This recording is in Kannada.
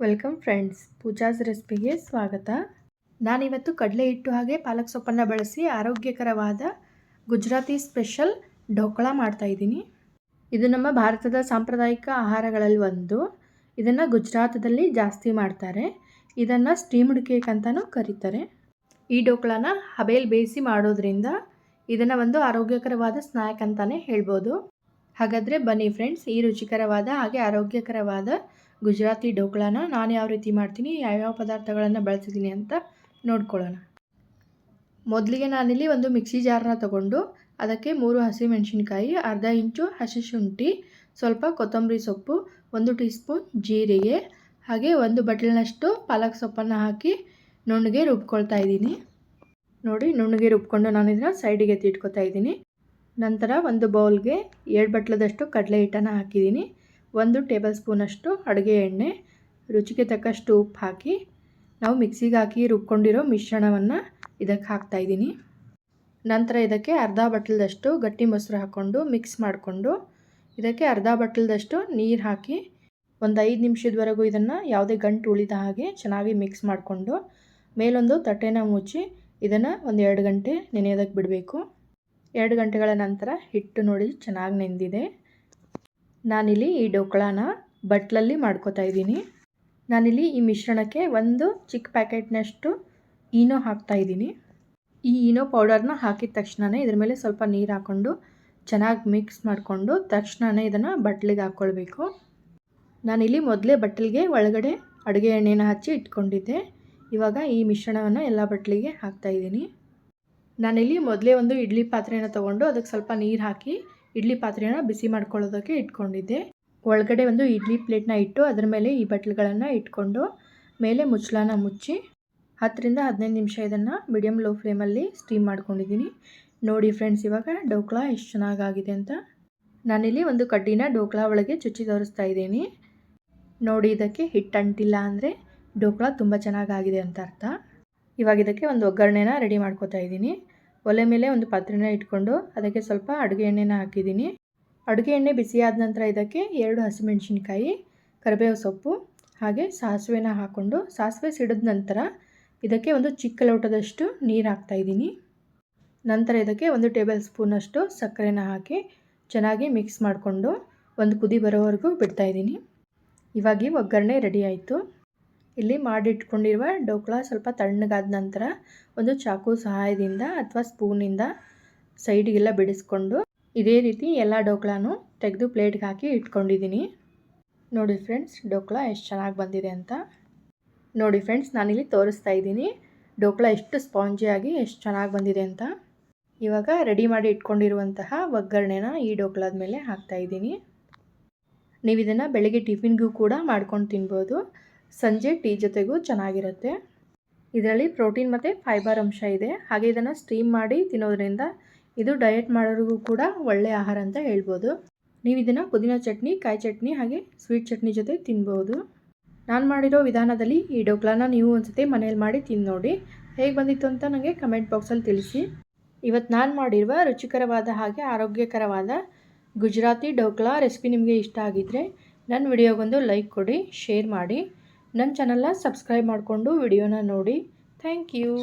ವೆಲ್ಕಮ್ ಫ್ರೆಂಡ್ಸ್, ಪೂಜಾಸ್ ರೆಸಿಪಿಗೆ ಸ್ವಾಗತ. ನಾನಿವತ್ತು ಕಡಲೆ ಹಿಟ್ಟು ಹಾಗೆ ಪಾಲಕ್ ಸೊಪ್ಪನ್ನು ಬಳಸಿ ಆರೋಗ್ಯಕರವಾದ ಗುಜರಾತಿ ಸ್ಪೆಷಲ್ ಢೋಕಳ ಮಾಡ್ತಾಯಿದ್ದೀನಿ ಇದು ನಮ್ಮ ಭಾರತದ ಸಾಂಪ್ರದಾಯಿಕ ಆಹಾರಗಳಲ್ಲಿ ಒಂದು. ಇದನ್ನು ಗುಜರಾತದಲ್ಲಿ ಜಾಸ್ತಿ ಮಾಡ್ತಾರೆ. ಇದನ್ನು ಸ್ಟೀಮ್ಡ್ ಕೇಕ್ ಅಂತಲೂ ಕರೀತಾರೆ. ಈ ಢೋಕಳನ ಹಬೇಲ್ ಬೇಯಿಸಿ ಮಾಡೋದ್ರಿಂದ ಇದನ್ನು ಒಂದು ಆರೋಗ್ಯಕರವಾದ ಸ್ನ್ಯಾಕ್ ಅಂತಲೇ ಹೇಳ್ಬೋದು. ಹಾಗಾದರೆ ಬನ್ನಿ ಫ್ರೆಂಡ್ಸ್ ಈ ರುಚಿಕರವಾದ ಹಾಗೆ ಆರೋಗ್ಯಕರವಾದ ಗುಜರಾತಿ ಡೋಕ್ಳಾನ ನಾನು ಯಾವ ರೀತಿ ಮಾಡ್ತೀನಿ, ಯಾವ್ಯಾವ ಪದಾರ್ಥಗಳನ್ನು ಬಳಸಿದ್ದೀನಿ ಅಂತ ನೋಡ್ಕೊಳ್ಳೋಣ. ಮೊದಲಿಗೆ ನಾನಿಲ್ಲಿ ಒಂದು ಮಿಕ್ಸಿ ಜಾರನ್ನ ತಗೊಂಡು ಅದಕ್ಕೆ ಮೂರು ಹಸಿಮೆಣಸಿನ್ಕಾಯಿ, ಅರ್ಧ ಇಂಚು ಹಸಿ ಶುಂಠಿ, ಸ್ವಲ್ಪ ಕೊತ್ತಂಬರಿ ಸೊಪ್ಪು, ಒಂದು ಟೀ ಸ್ಪೂನ್ ಜೀರಿಗೆ, ಹಾಗೆ ಒಂದು ಬಟ್ಲಿನಷ್ಟು ಪಾಲಕ್ ಸೊಪ್ಪನ್ನು ಹಾಕಿ ನುಣ್ಣಗೆ ರುಬ್ಕೊಳ್ತಾ ಇದ್ದೀನಿ. ನೋಡಿ, ನುಣ್ಣಗೆ ರುಬ್ಕೊಂಡು ನಾನು ಇದನ್ನು ಸೈಡಿಗೆ ಎತ್ತಿಟ್ಕೊತಾ ಇದ್ದೀನಿ. ನಂತರ ಒಂದು ಬೌಲ್ಗೆ ಎರಡು ಬಟ್ಲದಷ್ಟು ಕಡಲೆ ಹಿಟ್ಟನ್ನು ಹಾಕಿದ್ದೀನಿ. ಒಂದು ಟೇಬಲ್ ಸ್ಪೂನಷ್ಟು ಅಡುಗೆ ಎಣ್ಣೆ, ರುಚಿಗೆ ತಕ್ಕಷ್ಟು ಉಪ್ಪು ಹಾಕಿ, ನಾವು ಮಿಕ್ಸಿಗೆ ಹಾಕಿ ರುಬ್ಕೊಂಡಿರೋ ಮಿಶ್ರಣವನ್ನು ಇದಕ್ಕೆ ಹಾಕ್ತಾಯಿದ್ದೀನಿ ನಂತರ ಇದಕ್ಕೆ ಅರ್ಧ ಬಟ್ಲದಷ್ಟು ಗಟ್ಟಿ ಮೊಸರು ಹಾಕ್ಕೊಂಡು ಮಿಕ್ಸ್ ಮಾಡಿಕೊಂಡು, ಇದಕ್ಕೆ ಅರ್ಧ ಬಟ್ಲದಷ್ಟು ನೀರು ಹಾಕಿ ಒಂದು ಐದು ನಿಮಿಷದವರೆಗೂ ಇದನ್ನು ಯಾವುದೇ ಗಂಟು ಉಳಿದ ಹಾಗೆ ಚೆನ್ನಾಗಿ ಮಿಕ್ಸ್ ಮಾಡಿಕೊಂಡು, ಮೇಲೊಂದು ತಟ್ಟೆನ ಮುಚ್ಚಿ ಇದನ್ನು ಒಂದು ಎರಡು ಗಂಟೆ ನೆನೆಯೋದಕ್ಕೆ ಬಿಡಬೇಕು. ಎರಡು ಗಂಟೆಗಳ ನಂತರ ಹಿಟ್ಟು ನೋಡಿ ಚೆನ್ನಾಗಿ ನೆಂದಿದೆ. ನಾನಿಲ್ಲಿ ಈ ಡೋಕಳಾನ ಬಟ್ಲಲ್ಲಿ ಮಾಡ್ಕೋತಾ ಇದ್ದೀನಿ. ನಾನಿಲ್ಲಿ ಈ ಮಿಶ್ರಣಕ್ಕೆ ಒಂದು ಚಿಕ್ಕ ಪ್ಯಾಕೆಟ್ನಷ್ಟು ಈನೋ ಹಾಕ್ತಾ ಇದ್ದೀನಿ. ಈ ಈನೋ ಪೌಡರ್ನ ಹಾಕಿದ ತಕ್ಷಣವೇ ಇದ್ರ ಮೇಲೆ ಸ್ವಲ್ಪ ನೀರು ಹಾಕ್ಕೊಂಡು ಚೆನ್ನಾಗಿ ಮಿಕ್ಸ್ ಮಾಡಿಕೊಂಡು ತಕ್ಷಣವೇ ಇದನ್ನು ಬಟ್ಲಿಗೆ ಹಾಕ್ಕೊಳ್ಬೇಕು ನಾನಿಲ್ಲಿ ಮೊದಲೇ ಬಟ್ಲಿಗೆ ಒಳಗಡೆ ಅಡುಗೆ ಎಣ್ಣೆನ ಹಚ್ಚಿ ಇಟ್ಕೊಂಡಿದ್ದೆ. ಇವಾಗ ಈ ಮಿಶ್ರಣವನ್ನು ಎಲ್ಲ ಬಟ್ಲಿಗೆ ಹಾಕ್ತಾಯಿದ್ದೀನಿ ನಾನಿಲ್ಲಿ ಮೊದಲೇ ಒಂದು ಇಡ್ಲಿ ಪಾತ್ರೆನ ತೊಗೊಂಡು ಅದಕ್ಕೆ ಸ್ವಲ್ಪ ನೀರು ಹಾಕಿ ಇಡ್ಲಿ ಪಾತ್ರೆನ ಬಿಸಿ ಮಾಡ್ಕೊಳ್ಳೋದಕ್ಕೆ ಇಟ್ಕೊಂಡಿದ್ದೆ. ಒಳಗಡೆ ಒಂದು ಇಡ್ಲಿ ಪ್ಲೇಟ್ನ ಇಟ್ಟು ಅದರ ಮೇಲೆ ಈ ಬಟ್ಲುಗಳನ್ನು ಇಟ್ಕೊಂಡು ಮೇಲೆ ಮುಚ್ಚಳನ ಮುಚ್ಚಿ ಹತ್ತರಿಂದ ಹದಿನೈದು ನಿಮಿಷ ಇದನ್ನು ಮೀಡಿಯಮ್ ಲೋ ಫ್ಲೇಮಲ್ಲಿ ಸ್ಟೀಮ್ ಮಾಡ್ಕೊಂಡಿದ್ದೀನಿ. ನೋಡಿ ಫ್ರೆಂಡ್ಸ್ ಇವಾಗ ಡೋಕ್ಲಾ ಎಷ್ಟು ಚೆನ್ನಾಗಾಗಿದೆ ಅಂತ. ನಾನಿಲ್ಲಿ ಒಂದು ಕಡ್ಡಿನ ಡೋಕ್ಲಾ ಒಳಗೆ ಚುಚ್ಚಿ ತೋರಿಸ್ತಾ ಇದ್ದೀನಿ. ನೋಡಿ ಇದಕ್ಕೆ ಹಿಟ್ಟು ಅಂಟಿಲ್ಲ ಅಂದರೆ ಡೋಕ್ಲಾ ತುಂಬ ಚೆನ್ನಾಗಾಗಿದೆ ಅಂತ ಅರ್ಥ. ಇವಾಗ ಇದಕ್ಕೆ ಒಂದು ಒಗ್ಗರಣೆನ ರೆಡಿ ಮಾಡ್ಕೋತಾ ಇದ್ದೀನಿ. ಒಲೆ ಮೇಲೆ ಒಂದು ಪಾತ್ರೆನ ಇಟ್ಕೊಂಡು ಅದಕ್ಕೆ ಸ್ವಲ್ಪ ಅಡುಗೆ ಎಣ್ಣೆನ ಹಾಕಿದ್ದೀನಿ. ಅಡುಗೆ ಎಣ್ಣೆ ಬಿಸಿಯಾದ ನಂತರ ಇದಕ್ಕೆ ಎರಡು ಹಸಿಮೆಣಸಿನ್ಕಾಯಿ, ಕರಿಬೇವು ಸೊಪ್ಪು, ಹಾಗೆ ಸಾಸಿವೆನ ಹಾಕ್ಕೊಂಡು ಸಾಸಿವೆ ಸಿಡಿದ ನಂತರ ಇದಕ್ಕೆ ಒಂದು ಚಿಕ್ಕ ಲೋಟದಷ್ಟು ನೀರು ಹಾಕ್ತಾಯಿದ್ದೀನಿ ನಂತರ ಇದಕ್ಕೆ ಒಂದು ಟೇಬಲ್ ಸ್ಪೂನಷ್ಟು ಸಕ್ಕರೆನ ಹಾಕಿ ಚೆನ್ನಾಗಿ ಮಿಕ್ಸ್ ಮಾಡಿಕೊಂಡು ಒಂದು ಕುದಿ ಬರೋವರೆಗೂ ಬಿಡ್ತಾಯಿದ್ದೀನಿ ಇವಾಗ ಒಗ್ಗರಣೆ ರೆಡಿ ಆಯಿತು. ಇಲ್ಲಿ ಮಾಡಿಟ್ಕೊಂಡಿರುವ ಡೋಕ್ಲಾ ಸ್ವಲ್ಪ ತಣ್ಣಗಾದ ನಂತರ ಒಂದು ಚಾಕು ಸಹಾಯದಿಂದ ಅಥವಾ ಸ್ಪೂನಿಂದ ಸೈಡಿಗೆಲ್ಲ ಬಿಡಿಸ್ಕೊಂಡು ಇದೇ ರೀತಿ ಎಲ್ಲ ಡೋಕ್ಲಾನು ತೆಗೆದು ಪ್ಲೇಟ್ಗೆ ಹಾಕಿ ಇಟ್ಕೊಂಡಿದ್ದೀನಿ. ನೋಡಿ ಫ್ರೆಂಡ್ಸ್ ಡೋಕ್ಲಾ ಎಷ್ಟು ಚೆನ್ನಾಗಿ ಬಂದಿದೆ ಅಂತ. ನೋಡಿ ಫ್ರೆಂಡ್ಸ್, ನಾನಿಲ್ಲಿ ತೋರಿಸ್ತಾ ಇದ್ದೀನಿ. ಡೋಕ್ಲಾ ಎಷ್ಟು ಸ್ಪಾಂಜಿಯಾಗಿ ಎಷ್ಟು ಚೆನ್ನಾಗಿ ಬಂದಿದೆ ಅಂತ. ಇವಾಗ ರೆಡಿ ಮಾಡಿ ಇಟ್ಕೊಂಡಿರುವಂತಹ ಒಗ್ಗರಣೆನ ಈ ಡೋಕ್ಲಾದ ಮೇಲೆ ಹಾಕ್ತಾ ಇದ್ದೀನಿ. ನೀವು ಇದನ್ನು ಬೆಳಗ್ಗೆ ಟಿಫಿನ್ಗೂ ಕೂಡ ಮಾಡ್ಕೊಂಡು ತಿನ್ಬೋದು. ಸಂಜೆ ಟೀ ಜೊತೆಗೂ ಚೆನ್ನಾಗಿರುತ್ತೆ. ಇದರಲ್ಲಿ ಪ್ರೋಟೀನ್ ಮತ್ತು ಫೈಬರ್ ಅಂಶ ಇದೆ. ಹಾಗೆ ಇದನ್ನು ಸ್ಟೀಮ್ ಮಾಡಿ ತಿನ್ನೋದ್ರಿಂದ ಇದು ಡಯಟ್ ಮಾಡೋರಿಗೂ ಕೂಡ ಒಳ್ಳೆಯ ಆಹಾರ ಅಂತ ಹೇಳ್ಬೋದು. ನೀವು ಇದನ್ನು ಪುದೀನ ಚಟ್ನಿ, ಕಾಯಿ ಚಟ್ನಿ ಹಾಗೆ ಸ್ವೀಟ್ ಚಟ್ನಿ ಜೊತೆ ತಿನ್ಬೋದು. ನಾನು ಮಾಡಿರೋ ವಿಧಾನದಲ್ಲಿ ಈ ಡೋಕ್ಲಾನ ನೀವು ಒಂದ್ಸತಿ ಮನೇಲಿ ಮಾಡಿ ತಿಂದು ನೋಡಿ ಹೇಗೆ ಬಂದಿತ್ತು ಅಂತ ನನಗೆ ಕಮೆಂಟ್ ಬಾಕ್ಸಲ್ಲಿ ತಿಳಿಸಿ. ಇವತ್ತು ನಾನು ಮಾಡಿರುವ ರುಚಿಕರವಾದ ಹಾಗೆ ಆರೋಗ್ಯಕರವಾದ ಗುಜರಾತಿ ಡೋಕ್ಲಾ ರೆಸಿಪಿ ನಿಮಗೆ ಇಷ್ಟ ಆಗಿದ್ದರೆ ನನ್ನ ವಿಡಿಯೋಗೊಂದು ಲೈಕ್ ಕೊಡಿ, ಶೇರ್ ಮಾಡಿ. ನನ್ನ ಚಾನಲ್ನ ಸಬ್ಸ್ಕ್ರೈಬ್ ಮಾಡಿಕೊಂಡು ವಿಡಿಯೋನ ನೋಡಿ. Thank you